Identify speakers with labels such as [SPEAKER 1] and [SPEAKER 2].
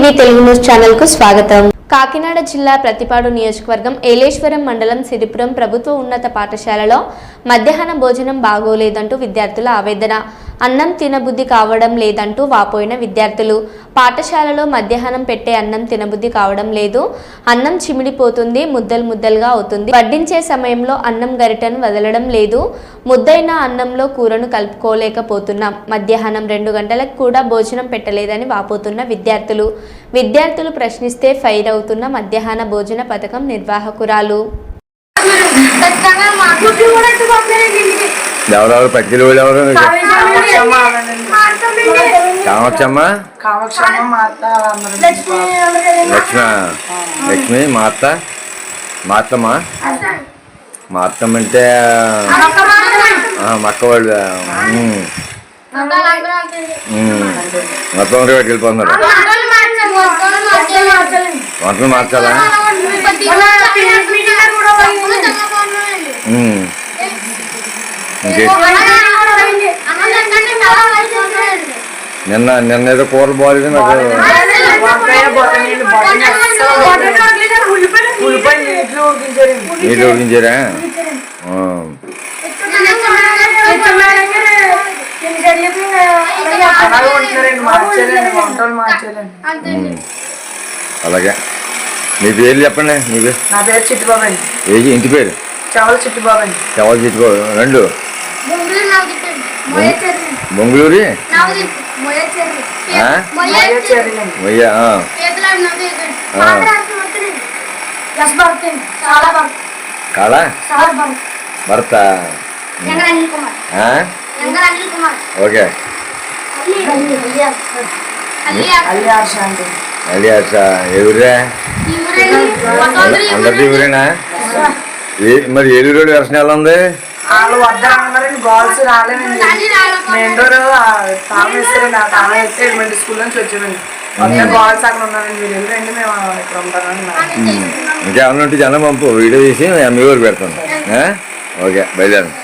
[SPEAKER 1] TV Telugu news ఛానల్కు స్వాగతం. కాకినాడ జిల్లా ప్రతిపాడు నియోజకవర్గం ఏలేశ్వరం మండలం సిరిపురం ప్రభుత్వ ఉన్నత పాఠశాలలో మధ్యాహ్న భోజనం బాగోలేదంటూ విద్యార్థుల ఆవేదన. అన్నం తినబుద్ధి కావడం లేదంటూ వాపోయిన విద్యార్థులు. పాఠశాలలో మధ్యాహ్నం పెట్టే అన్నం తినబుద్ధి కావడం లేదు. అన్నం చిమిడిపోతుంది ముద్దలు ముద్దలుగా అవుతుంది. వడ్డించే సమయంలో అన్నం గరిటను వదలడం లేదు. ముద్దైన అన్నంలో కూరను కలుపుకోలేకపోతున్నాం. మధ్యాహ్నం రెండు గంటలకు కూడా భోజనం పెట్టలేదని వాపోతున్న విద్యార్థులు. విద్యార్థులు ప్రశ్నిస్తే ఫైర్ అవుతున్న మధ్యాహ్న భోజన పథకం నిర్వాహకురాలు.
[SPEAKER 2] ఖచ్చితంగా మా కూడా పంపలేదు
[SPEAKER 3] ఎవరెవరు పక్కిలు వాళ్ళు ఎవరు. కామచ్చమ్మ
[SPEAKER 2] లక్ష్మి
[SPEAKER 3] లక్ష్మ? లక్ష్మి మా అత్త మా అత్తమ్మ మా అత్తమ్మ అంటే
[SPEAKER 2] అక్క మాత్రమే.
[SPEAKER 3] ఆ, మా అక్క వాళ్ళు. మొత్తం వెళ్ళిపోతున్నారు
[SPEAKER 2] వంటలు మార్చాలి,
[SPEAKER 3] నిన్న నిన్న ఏదో కూరలు బాగాలేదు నాకు. నీళ్ళు ఉడికించారా.
[SPEAKER 4] అలాగే
[SPEAKER 3] మీ పేరు చెప్పండి మీ పేరు
[SPEAKER 4] నా పేరు చిట్టుబాబు అండి.
[SPEAKER 3] ఏ ఇంటి పేరు?
[SPEAKER 4] చవల చిట్టుబాబు అండి.
[SPEAKER 3] ఎవరు చెట్టుకో రెండు. బొంగుళూరి. కాళ. భర్త ఓకే అచ్చ ఎవరే అందరిది
[SPEAKER 2] ఊరేని.
[SPEAKER 3] ఎవరేనా ఏ మరి ఏలూరు రోడ్డు వెర్షన్ ఎలా ఉంది
[SPEAKER 4] వాళ్ళు గర్ల్స్ రాలేదండి
[SPEAKER 2] తల్లి రాలేకపోతే.
[SPEAKER 4] మెయిన్ డోర్ తామేస్తారండి ఆ తామ వేస్తే ఎలిమెంటరీ స్కూల్ నుంచి వచ్చామండి వద్ద గర్ల్స్ అక్కడ ఉన్నారండి. మీరు వెళ్ళండి మేము ఇక్కడ.
[SPEAKER 3] ఇంకేమన్నా ఉంటే జనం పంపు వీడియో తీసి మీ ఊరు పెడతాను. ఆ? ఓకే బయలుదేరండి.